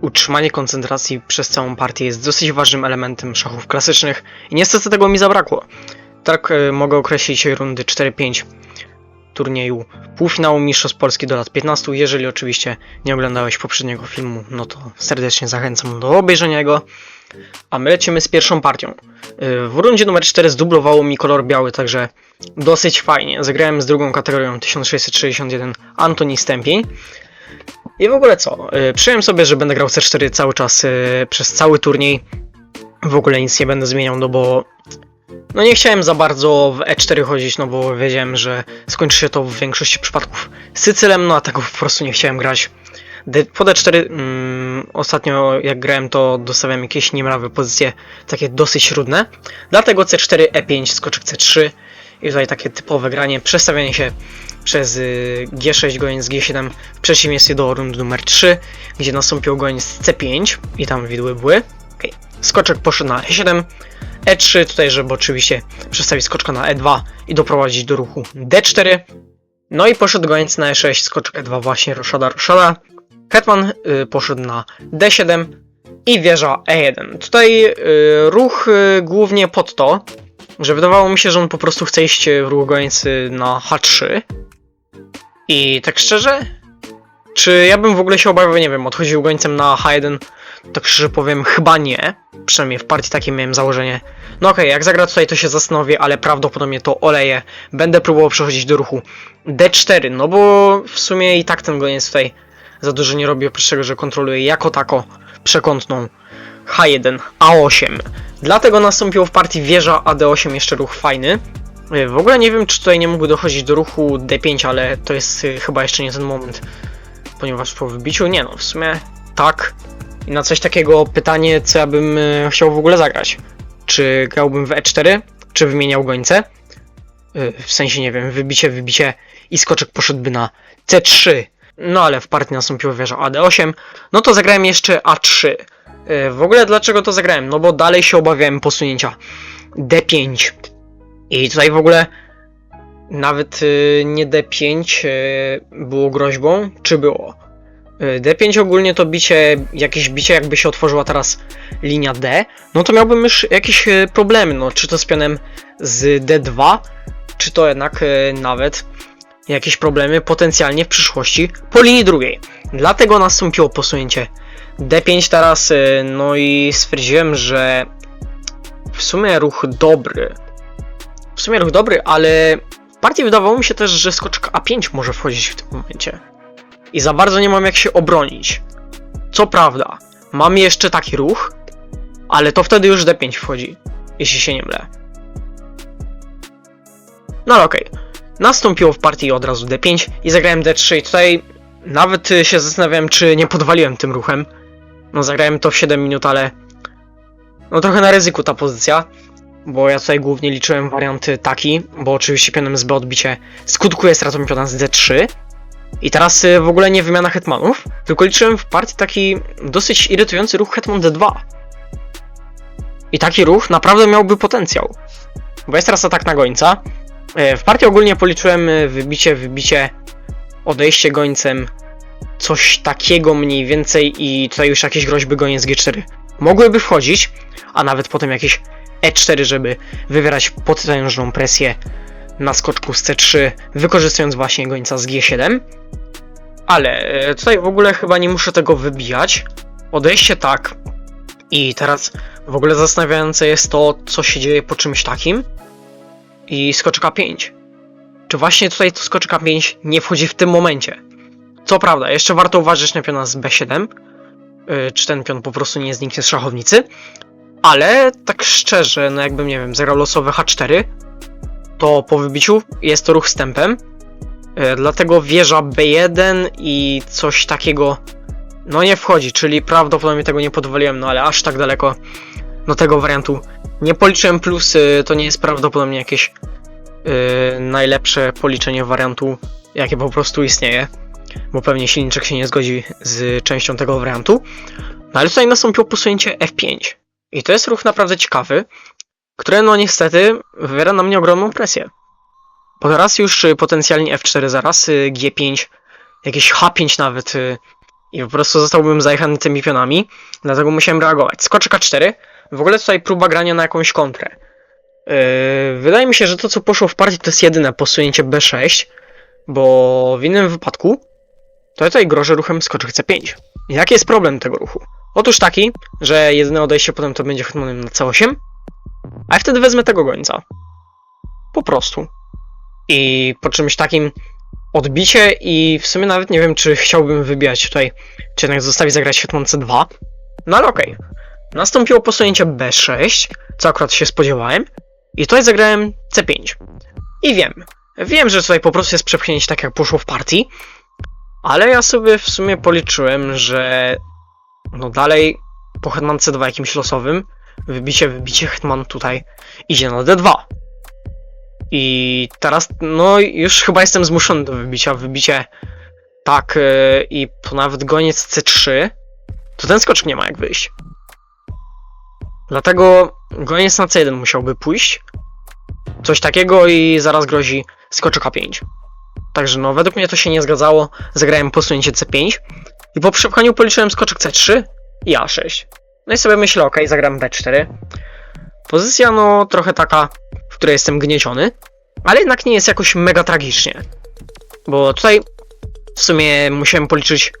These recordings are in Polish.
utrzymanie koncentracji przez całą partię jest dosyć ważnym elementem szachów klasycznych i niestety tego mi zabrakło. Tak e, mogę określić rundy 4-5 turnieju półfinału Mistrzostw Polski do lat 15. Jeżeli oczywiście nie oglądałeś poprzedniego filmu, no to serdecznie zachęcam do obejrzenia go. A my lecimy z pierwszą partią. Yy, W rundzie numer 4 zdublowało mi kolor biały, także dosyć fajnie. Zagrałem z drugą kategorią 1661 Antoni Stępień. I w ogóle co? Yy, Przyjąłem sobie, że będę grał C4 cały czas yy, przez cały turniej. W ogóle nic nie będę zmieniał, no bo no nie chciałem za bardzo w E4 chodzić, no bo wiedziałem, że skończy się to w większości przypadków Sycylem, no a tego po prostu nie chciałem grać. D po D4 mm, ostatnio jak grałem to dostawiałem jakieś niemrawe pozycje, takie dosyć trudne. Dlatego C4, E5, skoczek C3 i tutaj takie typowe granie, przestawianie się przez y, G6 goniec G7 w przeciwieństwie do rundy numer 3, gdzie nastąpił goniec C5 i tam widły były. Okay. Skoczek poszedł na E7, E3 tutaj, żeby oczywiście przestawić skoczka na E2 i doprowadzić do ruchu D4. No i poszedł goniec na E6, skoczek E2 właśnie, roszada, roszada. Hetman y, poszedł na D7 i wieża E1. Tutaj y, ruch y, głównie pod to, że wydawało mi się, że on po prostu chce iść w ruch goniec y, na H3. I tak szczerze, czy ja bym w ogóle się obawiał, nie wiem, odchodził gońcem na H1, tak szczerze powiem, chyba nie. Przynajmniej w partii takiej miałem założenie. No okej, jak zagra tutaj to się zastanowię, ale prawdopodobnie to oleję. Będę próbował przechodzić do ruchu D4, no bo w sumie i tak ten goniec tutaj za dużo nie robi, oprócz tego, że kontroluje jako tako przekątną H1, A8. Dlatego nastąpiło w partii wieża AD8 jeszcze ruch fajny. Y, W ogóle nie wiem, czy tutaj nie mógł dochodzić do ruchu D5, ale to jest y, chyba jeszcze nie ten moment. Ponieważ po wybiciu, nie no, w sumie tak. I na coś takiego pytanie, co ja bym y, chciał w ogóle zagrać. Czy grałbym w E4, czy wymieniał gońce? W sensie, nie wiem, wybicie, wybicie i skoczek poszedłby na C3. No ale w partii nastąpiła wieża AD8. No to zagrałem jeszcze A3. Y, W ogóle dlaczego to zagrałem? No bo dalej się obawiałem posunięcia D5. I tutaj w ogóle nawet y, nie D5 y, było groźbą, czy było? Y, D5 ogólnie to bicie, jakieś bicie jakby się otworzyła teraz linia D, no to miałbym już jakieś problemy, no czy to z pionem z D2, czy to jednak nawet jakieś problemy potencjalnie w przyszłości po linii drugiej. Dlatego nastąpiło posunięcie D5 teraz, no i stwierdziłem, że w sumie ruch dobry. W sumie ruch dobry, ale partii wydawało mi się też, że skoczek A5 może wchodzić w tym momencie. I za bardzo nie mam jak się obronić. Co prawda, mam jeszcze taki ruch, ale to wtedy już D5 wchodzi, jeśli się nie mylę. No ale okej. Nastąpiło w partii od razu D5 i zagrałem D3 i tutaj nawet się zastanawiałem, czy nie podwaliłem tym ruchem. No zagrałem to w 7 minut, ale no trochę na ryzyku ta pozycja, bo ja tutaj głównie liczyłem warianty taki, bo oczywiście pionem z B odbicie skutkuje stratą piona z D3. I teraz y, w ogóle nie wymiana hetmanów, tylko liczyłem w partii taki dosyć irytujący ruch hetman D2. I taki ruch naprawdę miałby potencjał. Bo jest teraz atak na gońca. E, W partii ogólnie policzyłem y, wybicie, wybicie, odejście gońcem, coś takiego mniej więcej i tutaj już jakieś groźby goniec G4 mogłyby wchodzić, a nawet potem jakieś E4, żeby wywierać potężną presję na skoczku z C3, wykorzystując właśnie gońca z G7. Ale e, tutaj w ogóle chyba nie muszę tego wybijać. Odejście tak. I teraz w ogóle zastanawiające jest to, co się dzieje po czymś takim. I skoczek A5. Czy właśnie tutaj to skoczek A5 nie wchodzi w tym momencie? Co prawda, jeszcze warto uważać na piona z B7. Yy, czy ten pion po prostu nie zniknie z szachownicy. Ale tak szczerze, no jakbym, nie wiem, zagrał losowe H4, to po wybiciu jest to ruch wstępem. Yy, dlatego wieża B1 i coś takiego no nie wchodzi, czyli prawdopodobnie tego nie podwaliłem, no ale aż tak daleko do tego wariantu nie policzyłem, plus to nie jest prawdopodobnie jakieś yy, najlepsze policzenie wariantu, jakie po prostu istnieje, bo pewnie silniczek się nie zgodzi z częścią tego wariantu. No ale tutaj nastąpiło posunięcie F5 i to jest ruch naprawdę ciekawy, który no niestety wywiera na mnie ogromną presję. Bo teraz już y, potencjalnie F4 zaraz, y, G5, jakieś H5 nawet, y, i po prostu zostałbym zajechany tymi pionami, dlatego musiałem reagować. Skoczek A4, w ogóle tutaj próba grania na jakąś kontrę. Yy, wydaje mi się, że to co poszło w partii to jest jedyne posunięcie B6, bo w innym wypadku to ja tutaj grożę ruchem skoczek C5. I jaki jest problem tego ruchu? Otóż taki, że jedyne odejście potem to będzie hetmanem na C8, a ja wtedy wezmę tego gońca. Po prostu. I po czymś takim odbicie i w sumie nawet nie wiem, czy chciałbym wybijać tutaj, czy jednak zostawić zagrać hetman C2. No ale okej. Nastąpiło posunięcie B6, co akurat się spodziewałem. I tutaj zagrałem C5. I wiem, wiem, że tutaj po prostu jest przepchnięcie tak jak poszło w partii, ale ja sobie w sumie policzyłem, że no dalej po hetman C2 jakimś losowym, wybicie, wybicie, hetman tutaj idzie na D2. I teraz, no już chyba jestem zmuszony do wybicia, wybicie tak yy, i nawet goniec C3, to ten skoczek nie ma jak wyjść. Dlatego goniec na C1 musiałby pójść. Coś takiego i zaraz grozi skoczek A5. Także no, według mnie to się nie zgadzało. Zagrałem posunięcie C5 i po przepchaniu policzyłem skoczek C3 i A6. No i sobie myślę, ok, zagram B4. Pozycja no trochę taka, w której jestem gnieciony, ale jednak nie jest jakoś mega tragicznie. Bo tutaj w sumie musiałem policzyć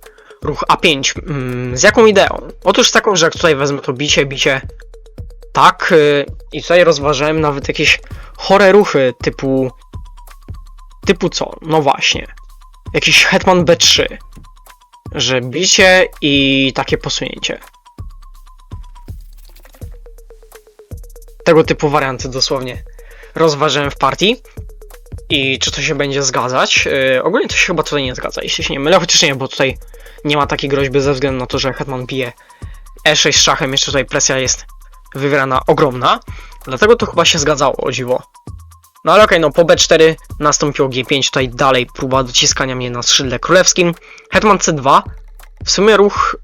ruch A5. Mm, z jaką ideą? Otóż z taką, że jak tutaj wezmę to bicie, bicie, tak, yy, i tutaj rozważałem nawet jakieś chore ruchy typu. Typu co? No właśnie. Jakiś hetman B3. Że bicie i takie posunięcie. Tego typu warianty dosłownie rozważyłem w partii. I czy to się będzie zgadzać? Yy, ogólnie to się chyba tutaj nie zgadza, jeśli się nie mylę, chociaż nie, bo tutaj nie ma takiej groźby ze względu na to, że hetman bije E6 z szachem, jeszcze tutaj presja jest wywierana ogromna, dlatego to chyba się zgadzało, o dziwo. No ale okej, no po B4 nastąpiło G5, tutaj dalej próba dociskania mnie na skrzydle królewskim. Hetman C2, w sumie ruch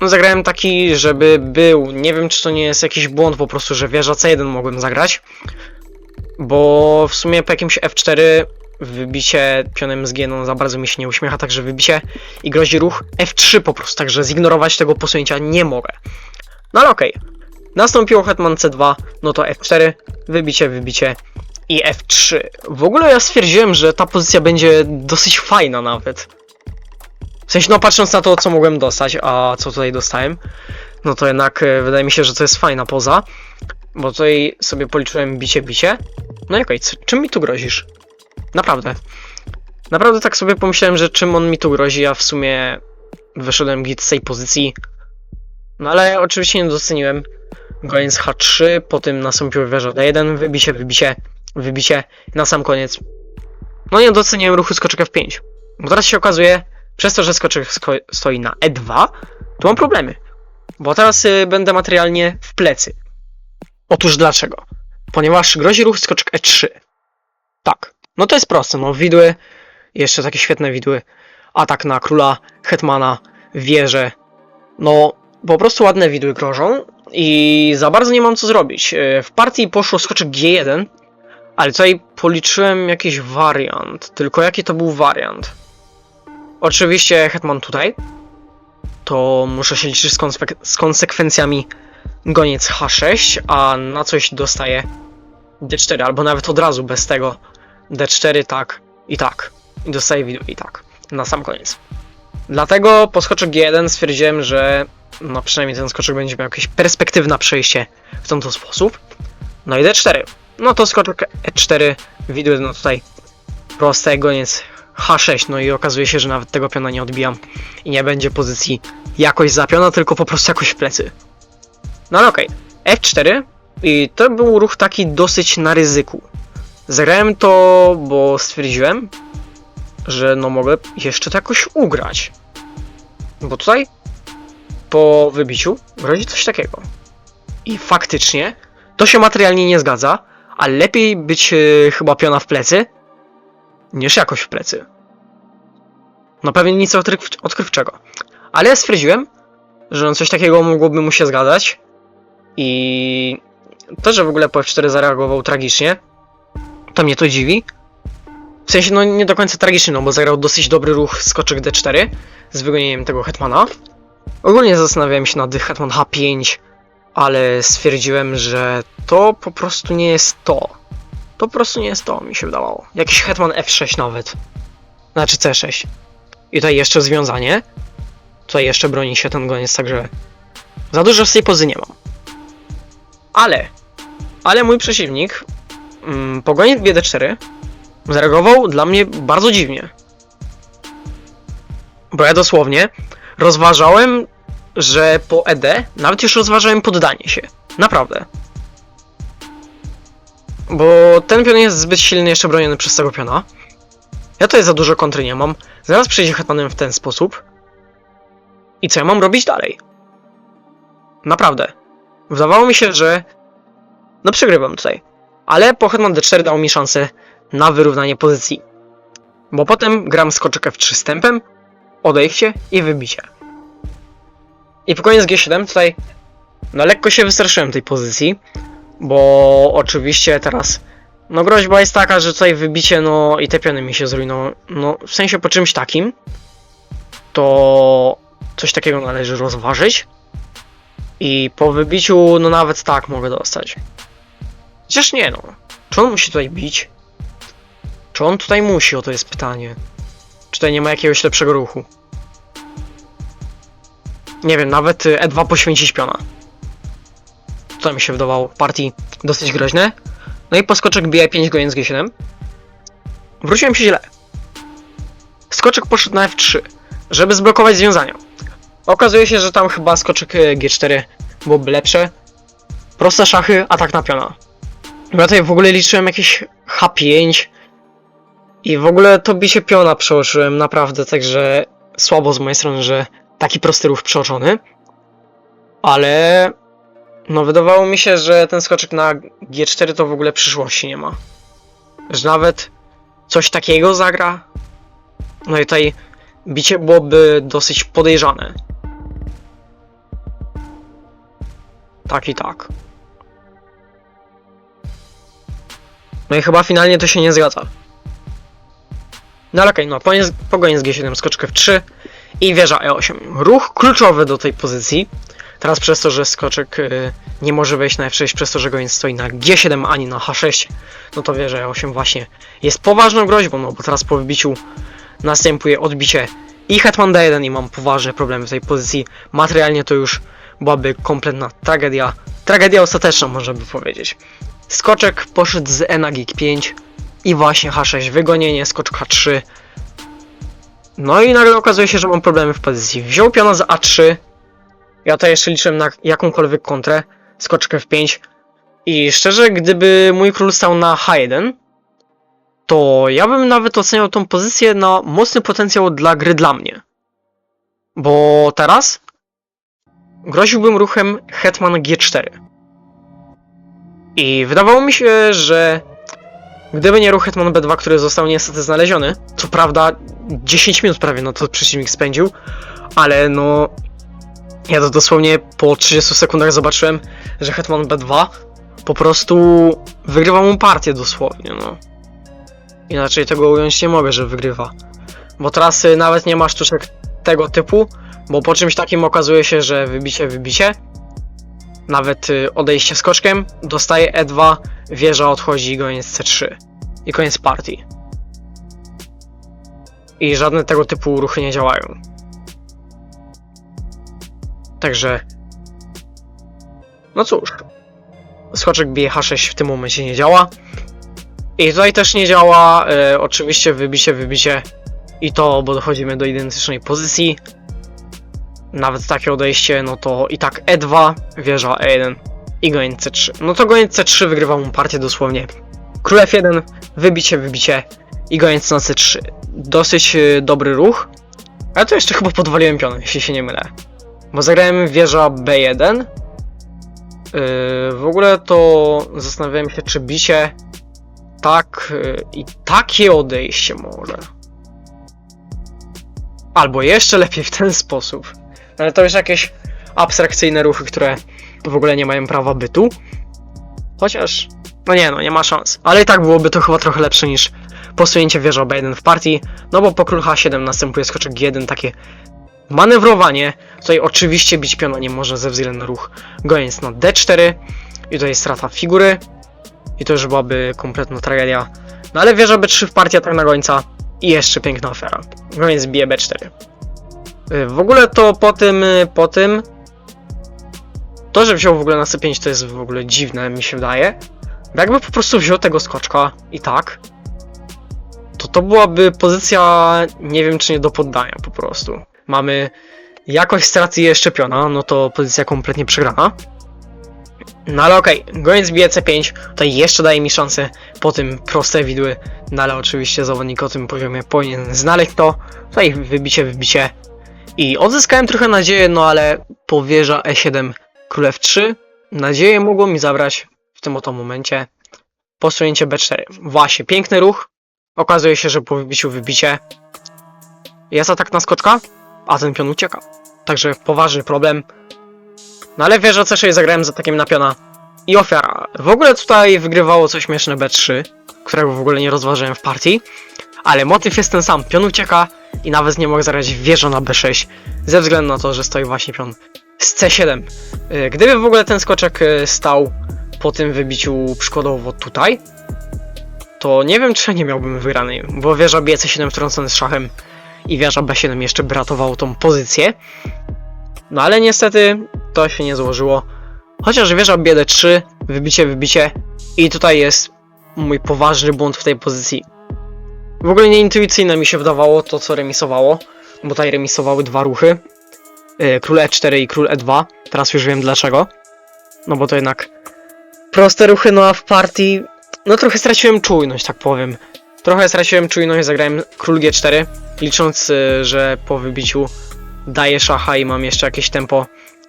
no zagrałem taki, żeby był, nie wiem czy to nie jest jakiś błąd po prostu, że wieża C1 mogłem zagrać, bo w sumie po jakimś F4 wybicie pionem z G no za bardzo mi się nie uśmiecha, także wybicie i grozi ruch F3 po prostu, także zignorować tego posunięcia nie mogę. No ale okej. Nastąpiło hetman C2, no to F4, wybicie, wybicie i F3. W ogóle ja stwierdziłem, że ta pozycja będzie dosyć fajna nawet. W sensie, no patrząc na to, co mogłem dostać, a co tutaj dostałem, no to jednak e, wydaje mi się, że to jest fajna poza. Bo tutaj sobie policzyłem bicie, bicie. No i okej, czym mi tu grozisz? Naprawdę. Naprawdę tak sobie pomyślałem, że czym on mi tu grozi, a w sumie wyszedłem git z tej pozycji. No ale oczywiście nie doceniłem. Goniec H3, po tym nastąpiła wieża D1, wybicie, wybicie, wybicie na sam koniec. No nie doceniłem ruchu skoczek F5. Bo teraz się okazuje, przez to, że skoczek sko- stoi na E2, to mam problemy. Bo teraz y, będę materialnie w plecy. Otóż dlaczego? Ponieważ grozi ruch skoczek E3. Tak. No to jest proste, no widły, jeszcze takie świetne widły. Atak na króla, hetmana, wieżę. No, po prostu ładne widły grożą i za bardzo nie mam co zrobić. E, W partii poszło skoczek G1, ale tutaj policzyłem jakiś wariant. Tylko jaki to był wariant? Oczywiście hetman tutaj. To muszę się liczyć z, z konsekwencjami goniec H6, a na coś dostaję D4, albo nawet od razu bez tego. D4 tak i tak. I dostaję widły i tak. Na sam koniec. Dlatego po skoczek G1 stwierdziłem, że no przynajmniej ten skoczek będzie miał jakieś perspektywne przejście w ten sposób. No i D4. No to skoczek E4, widły no tutaj proste, goniec H6, no i okazuje się, że nawet tego piona nie odbijam i nie będzie pozycji jakoś za piona, tylko po prostu jakoś w plecy. No ale okej, F4 i to był ruch taki dosyć na ryzyku. Zagrałem to, bo stwierdziłem, że no mogę jeszcze to jakoś ugrać. Bo tutaj po wybiciu grozi coś takiego. I faktycznie to się materialnie nie zgadza, ale lepiej być e, chyba piona w plecy niż jakoś w plecy. No pewnie nic odkryw odkrywczego. Ale stwierdziłem, że no coś takiego mogłoby mu się zgadzać i to, że w ogóle po F4 zareagował tragicznie, to mnie to dziwi. W sensie, no nie do końca tragiczny, no bo zagrał dosyć dobry ruch skoczek D4 z wygonieniem tego hetmana. Ogólnie zastanawiałem się nad hetman H5, ale stwierdziłem, że to po prostu nie jest to. To po prostu nie jest to, mi się wydawało. Jakiś hetman F6 nawet. Znaczy C6. I tutaj jeszcze związanie. Tutaj jeszcze broni się ten goniec, także za dużo z tej pozy nie mam. Ale, ale mój przeciwnik mm, po gonie BD4 zareagował dla mnie bardzo dziwnie. Bo ja dosłownie rozważałem, że po ED nawet już rozważałem poddanie się. Naprawdę. Bo ten pion jest zbyt silny jeszcze broniony przez tego piona. Ja tutaj za dużo kontry nie mam. Zaraz przejdzie hetmanem w ten sposób. I co ja mam robić dalej? Naprawdę. Wydawało mi się, że... No przegrywam tutaj. Ale po hetman d4 dał mi szansę na wyrównanie pozycji. Bo potem gram skoczek f3 z tempem, odejście i wybicie. I po koniec g7 tutaj... No lekko się wystraszyłem tej pozycji. Bo oczywiście teraz... No groźba jest taka, że tutaj wybicie, no i te piony mi się zrujną. No w sensie po czymś takim. To coś takiego należy rozważyć. I po wybiciu, no nawet tak mogę dostać. Chociaż nie no. Czy on musi tutaj bić? Czy on tutaj musi? O to jest pytanie. Czy tutaj nie ma jakiegoś lepszego ruchu? Nie wiem, nawet y, E2 poświęcić piona. To mi się wydawało w partii dosyć groźne. No i poskoczek bije 5 goniec G7. Wróciłem się źle. Skoczek poszedł na F3, żeby zblokować związania. Okazuje się, że tam chyba skoczek y, G4 byłoby lepsze. Proste szachy, atak na piona. Ja tutaj w ogóle liczyłem jakieś H5 i w ogóle to bicie piona przeoczyłem naprawdę, także słabo z mojej strony, że taki prosty ruch przeoczony. Ale no wydawało mi się, że ten skoczek na G4 to w ogóle przyszłości nie ma. Że nawet coś takiego zagra. No i tutaj bicie byłoby dosyć podejrzane. Tak i tak. No i chyba finalnie to się nie zgadza. No ale okej, no koniec, pogoniec G7, skoczkę w 3 i wieża E8. Ruch kluczowy do tej pozycji. Teraz przez to, że skoczek y, nie może wejść na F6, przez to, że goniec stoi na G7 ani na H6, no to wieża E8 właśnie jest poważną groźbą, no bo teraz po wybiciu następuje odbicie i hetman D1 i mam poważne problemy w tej pozycji. Materialnie to już byłaby kompletna tragedia. Tragedia ostateczna, można by powiedzieć. Skoczek poszedł z E na gig 5 i właśnie H6 wygonienie, skoczek H3. No i nagle okazuje się, że mam problemy w pozycji. Wziął piona z A3. Ja to jeszcze liczyłem na jakąkolwiek kontrę. Skoczkę w 5. I szczerze, gdyby mój król stał na H1, to ja bym nawet oceniał tą pozycję na mocny potencjał dla gry dla mnie. Bo teraz groziłbym ruchem Hetman G4. I wydawało mi się, że gdyby nie ruch Hetman B2, który został niestety znaleziony, co prawda 10 minut prawie no to przeciwnik spędził, ale no ja to dosłownie po 30 sekundach zobaczyłem, że Hetman B2 po prostu wygrywa mu partię dosłownie, no. Inaczej tego ująć nie mogę, że wygrywa. Bo teraz y, nawet nie ma sztuczek tego typu, bo po czymś takim okazuje się, że wybicie, wybicie, nawet y, odejście skoczkiem, dostaje E2, wieża odchodzi i goniec C3. I koniec partii. I żadne tego typu ruchy nie działają. Także... No cóż. Skoczek bije H6 w tym momencie nie działa. I tutaj też nie działa e, oczywiście wybicie, wybicie i to, bo dochodzimy do identycznej pozycji. Nawet takie odejście, no to i tak E2, wieża E1 i goniec C3. No to goniec C3 wygrywa mu partię dosłownie. Król F1, wybicie, wybicie i goniec na C3. Dosyć e, dobry ruch. Ale to jeszcze chyba podwaliłem pion, jeśli się nie mylę. Bo zagrałem wieża B1. Yy, w ogóle to zastanawiałem się, czy bicie tak yy, i takie odejście może. Albo jeszcze lepiej w ten sposób. Ale to już jakieś abstrakcyjne ruchy, które w ogóle nie mają prawa bytu. Chociaż, no nie no, nie ma szans. Ale i tak byłoby to chyba trochę lepsze niż posunięcie wieża B1 w partii, no bo po król H7 następuje skoczek G1, takie manewrowanie. Tutaj oczywiście bić piona nie można ze względu na ruch goniec na D4 i tutaj strata figury i to już byłaby kompletna tragedia. No ale wieża B3 w partii atak na gońca i jeszcze piękna afera. Goniec bije B4. Y, W ogóle to po tym, y, po tym to, że wziął w ogóle na C5 to jest w ogóle dziwne, mi się wydaje. Bo jakby po prostu wziął tego skoczka i tak, to to byłaby pozycja, nie wiem czy nie do poddania po prostu. Mamy jakość straty jeszcze piona, no to pozycja kompletnie przegrana. No ale okej, goniec bije C5, tutaj jeszcze daje mi szansę po tym proste widły, no ale oczywiście zawodnik o tym poziomie powinien znaleźć to. Tutaj wybicie, wybicie. I odzyskałem trochę nadzieję, no ale po wieża E7 król F3, nadzieję mogło mi zabrać w tym oto momencie posunięcie B4. Właśnie, piękny ruch. Okazuje się, że po wybiciu wybicie jest atak na skoczka, a ten pion ucieka. Także poważny problem. No ale wieża C6 zagrałem z atakiem na piona. I ofiara. W ogóle tutaj wygrywało coś śmieszne B3, którego w ogóle nie rozważyłem w partii. Ale motyw jest ten sam. Pion ucieka i nawet nie mogę zagrać wieża na B6. Ze względu na to, że stoi właśnie pion z C7. Y, Gdyby w ogóle ten skoczek y, stał po tym wybiciu przykładowo tutaj, to nie wiem czy nie miałbym wygranej, bo wieża bije C7 wtrącony z szachem i wieża B7 jeszcze by ratowało tą pozycję. No ale niestety to się nie złożyło. Chociaż wieża bije D3, wybicie, wybicie i tutaj jest mój poważny błąd w tej pozycji. W ogóle nieintuicyjne mi się wydawało to co remisowało, bo tutaj remisowały dwa ruchy. Yy, Król E4 i król E2. Teraz już wiem dlaczego. No bo to jednak proste ruchy, no a w partii no trochę straciłem czujność, tak powiem. Trochę straciłem czujność, zagrałem król G4, licząc, y, że po wybiciu daję szacha i mam jeszcze jakieś tempo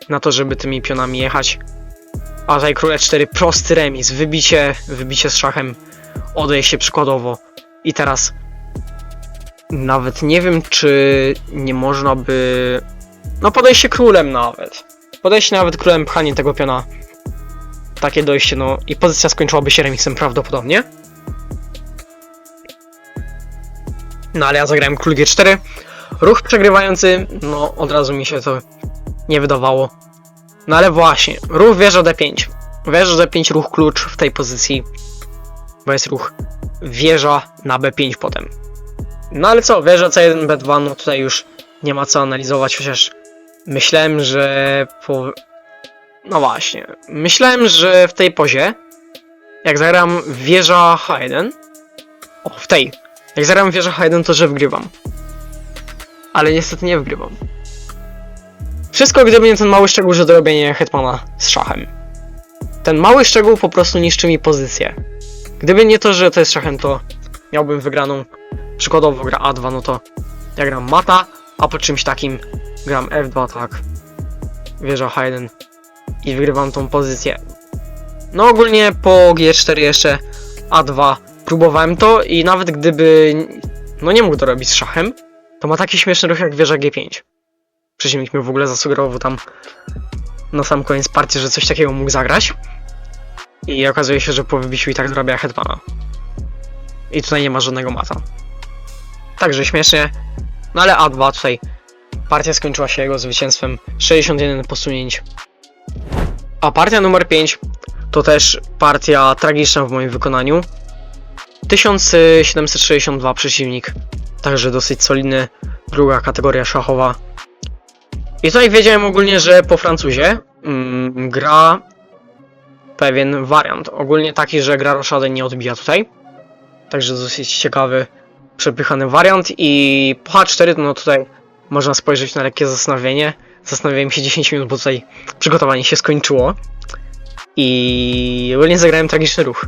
na to, żeby tymi pionami jechać. A tutaj król E4, prosty remis, wybicie, wybicie z szachem, odejście przykładowo. I teraz nawet nie wiem, czy nie można by... No podejście królem nawet. Podejście nawet królem, pchanie tego piona takie dojście, no i pozycja skończyłaby się remisem prawdopodobnie. No ale ja zagrałem król G4. Ruch przegrywający, no od razu mi się to nie wydawało. No ale właśnie, ruch wieża D5. Wieża D5, ruch klucz w tej pozycji, bo jest ruch wieża na B5 potem. No ale co, wieża C1, B2, no tutaj już nie ma co analizować, chociaż myślałem, że po no właśnie. Myślałem, że w tej pozie, jak zagram wieża H1, o, w tej, jak zagram wieża H1, to że wygrywam. Ale niestety nie wygrywam. Wszystko gdyby nie ten mały szczegół, że dorobienie hetmana z szachem. Ten mały szczegół po prostu niszczy mi pozycję. Gdyby nie to, że to jest szachem, to miałbym wygraną. Przykładowo gra A2, no to ja gram mata, a po czymś takim gram F2, tak. Wieża H1 i wygrywam tą pozycję. No ogólnie po G4 jeszcze A2 próbowałem to i nawet gdyby no nie mógł to robić z szachem, to ma taki śmieszny ruch jak wieża G5. Przeciwnik mi w ogóle zasugerował tam na sam koniec partii, że coś takiego mógł zagrać. I okazuje się, że po wybiciu i tak dorabia headbana. I tutaj nie ma żadnego mata. Także śmiesznie. No ale A2 tutaj partia skończyła się jego zwycięstwem. 61 posunięć a partia numer 5 to też partia tragiczna w moim wykonaniu. 1762 przeciwnik, także dosyć solidny, druga kategoria szachowa. I tutaj wiedziałem ogólnie, że po Francuzie mm, gra pewien wariant. Ogólnie taki, że gra roszadę nie odbija tutaj. Także dosyć ciekawy, przepychany wariant. I po H4 no tutaj można spojrzeć na lekkie zastanowienie. Zastanawiałem się 10 minut, bo tutaj przygotowanie się skończyło. I ogólnie zagrałem tragiczny ruch.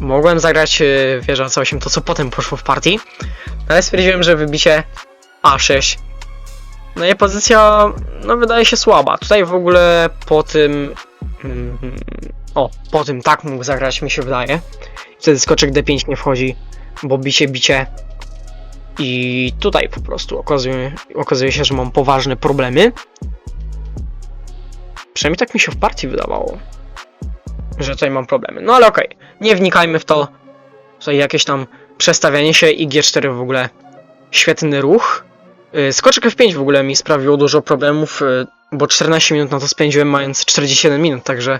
Mogłem zagrać wieża C8, to co potem poszło w partii, ale stwierdziłem, że wybicie A6. No i pozycja, no wydaje się słaba. Tutaj w ogóle po tym... Mm, o, po tym tak mógł zagrać, mi się wydaje. Wtedy skoczek D5 nie wchodzi, bo bicie, bicie. I tutaj po prostu okazuje, okazuje się, że mam poważne problemy. Przynajmniej tak mi się w partii wydawało, że tutaj mam problemy. No ale okej, nie wnikajmy w to. Tutaj jakieś tam przestawianie się i G4 w ogóle świetny ruch. Y, Skoczek F5 w ogóle mi sprawiło dużo problemów, y, bo 14 minut na to spędziłem mając 47 minut, także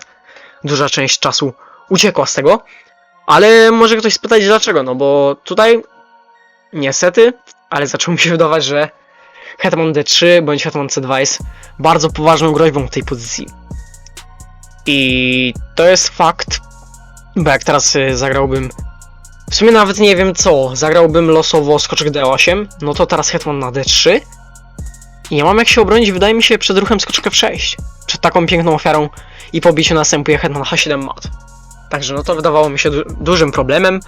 duża część czasu uciekła z tego. Ale może ktoś spytać dlaczego, no bo tutaj niestety, ale zaczęło mi się wydawać, że Hetman D3 bądź Hetman C2 jest bardzo poważną groźbą w tej pozycji. I to jest fakt, bo jak teraz y, zagrałbym w sumie nawet nie wiem co, zagrałbym losowo skoczek D8, no to teraz Hetman na D3 i nie mam jak się obronić, wydaje mi się, przed ruchem skoczek F6. Przed taką piękną ofiarą i pobiciu następuje Hetman H7 mat. Także no to wydawało mi się du dużym problemem,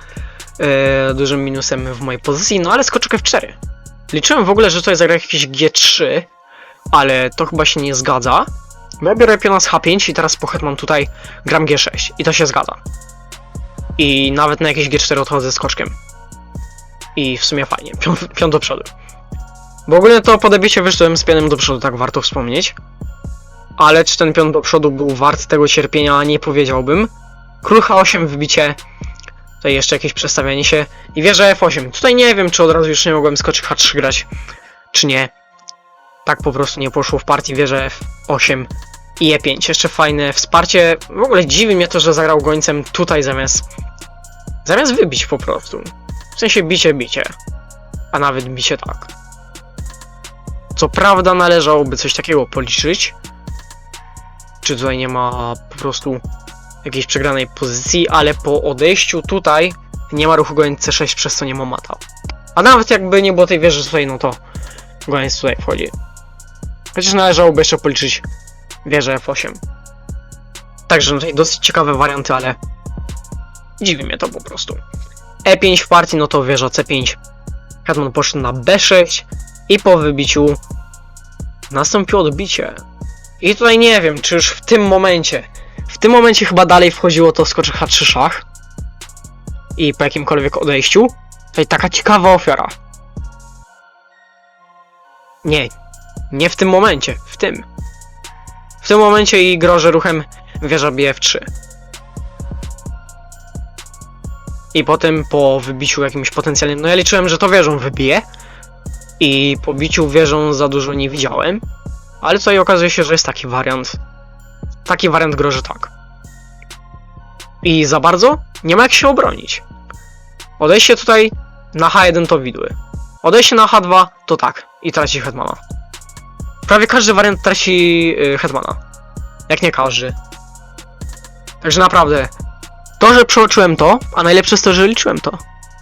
yy, dużym minusem w mojej pozycji, no ale skoczek F4. Liczyłem w ogóle, że tutaj zagra jakieś G3, ale to chyba się nie zgadza. Bo ja biorę piona z H5 i teraz po Hetman tutaj gram G6 i to się zgadza. I nawet na jakieś G4 odchodzę z skoczkiem. I w sumie fajnie, pion, pion do przodu. W ogóle to po debicie wyszedłem z pionem do przodu, tak warto wspomnieć. Ale czy ten pion do przodu był wart tego cierpienia, nie powiedziałbym. Król H8 wybicie. Tutaj jeszcze jakieś przestawianie się. I wieża F8. Tutaj nie wiem, czy od razu już nie mogłem skoczyk H3 grać, czy nie. Tak po prostu nie poszło w partii wieża F8 i E5. Jeszcze fajne wsparcie. W ogóle dziwi mnie to, że zagrał gońcem tutaj zamiast. Zamiast wybić po prostu. W sensie bicie, bicie. A nawet bicie tak. Co prawda należałoby coś takiego policzyć. Czy tutaj nie ma po prostu jakiejś przegranej pozycji, ale po odejściu tutaj nie ma ruchu goniec C6, przez co nie ma mata. A nawet jakby nie było tej wieży tutaj, no to goniec tutaj wchodzi. Chociaż należałoby jeszcze policzyć wieżę F8. Także no tutaj dosyć ciekawe warianty, ale dziwi mnie to po prostu. E5 w partii, no to wieża C5. Hetman poszedł na B6 i po wybiciu nastąpiło odbicie. I tutaj nie wiem, czy już w tym momencie, w tym momencie chyba dalej wchodziło to skoczek H3 szach i po jakimkolwiek odejściu. Tutaj taka ciekawa ofiara. Nie, nie w tym momencie, w tym. W tym momencie i grożę ruchem wieża BF3. I potem po wybiciu jakimś potencjalnym, no ja liczyłem, że to wieżą wybije. I po biciu wieżą za dużo nie widziałem. Ale tutaj okazuje się, że jest taki wariant. Taki wariant groży tak. I za bardzo nie ma jak się obronić. Odejście tutaj na H1 to widły. Odejście na H2 to tak. I traci Hetmana. Prawie każdy wariant traci yy, Hetmana. Jak nie każdy. Także naprawdę. To, że przeoczyłem to, a najlepsze jest to, że liczyłem to.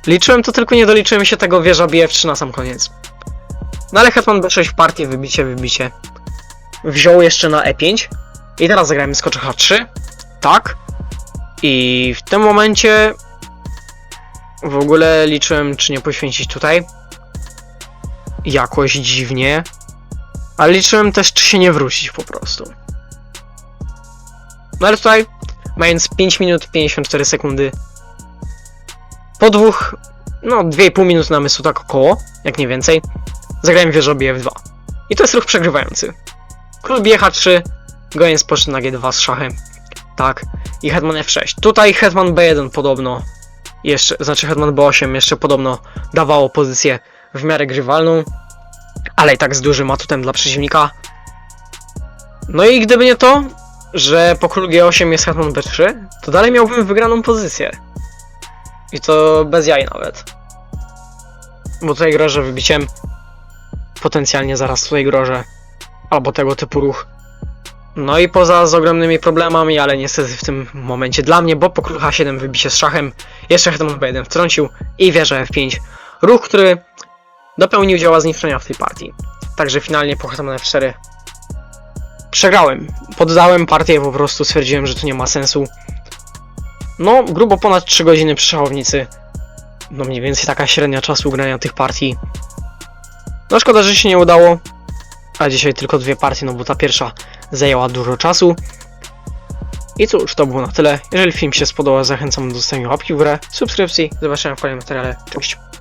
Liczyłem to, tylko nie doliczyłem się tego wieża BF3 na sam koniec. No ale Hetman B6 w partii, wybicie, wybicie. Wziął jeszcze na E5. I teraz zagramy skoczek H3. Tak. I w tym momencie w ogóle liczyłem, czy nie poświęcić tutaj. Jakoś dziwnie. Ale liczyłem też, czy się nie wrócić po prostu. No ale tutaj, mając 5 minut 54 sekundy, po dwóch, no 2,5 minut namysłu tak około, jak nie więcej, zagrałem wieżę BF2. I to jest ruch przegrywający. Król bije H3, goniec poszedł na G2 z szachem. Tak. I Hetman F6. Tutaj Hetman B1 podobno, jeszcze, znaczy Hetman B8 jeszcze podobno dawało pozycję w miarę grywalną, ale i tak z dużym atutem dla przeciwnika. No i gdyby nie to, że po król G8 jest Hetman B3, to dalej miałbym wygraną pozycję. I to bez jaj nawet. Bo tutaj grożę wybiciem. Potencjalnie zaraz tutaj grożę. Albo tego typu ruch. No i poza z ogromnymi problemami, ale niestety w tym momencie dla mnie, bo po król H7 wybicie z szachem, jeszcze Hetman B1 wtrącił i wieżę F5. Ruch, który dopełnił dzieła zniszczenia w tej partii. Także finalnie po Hetman F4 przegrałem. Poddałem partię, po prostu stwierdziłem, że to nie ma sensu. No, grubo ponad 3 godziny przy szachownicy. No mniej więcej taka średnia czasu grania tych partii. No szkoda, że się nie udało. A dzisiaj tylko dwie partie, no bo ta pierwsza zajęła dużo czasu. I cóż, to było na tyle. Jeżeli film się spodobał, zachęcam do zostawienia łapki w górę, subskrypcji. Zobaczymy w kolejnym materiale. Cześć!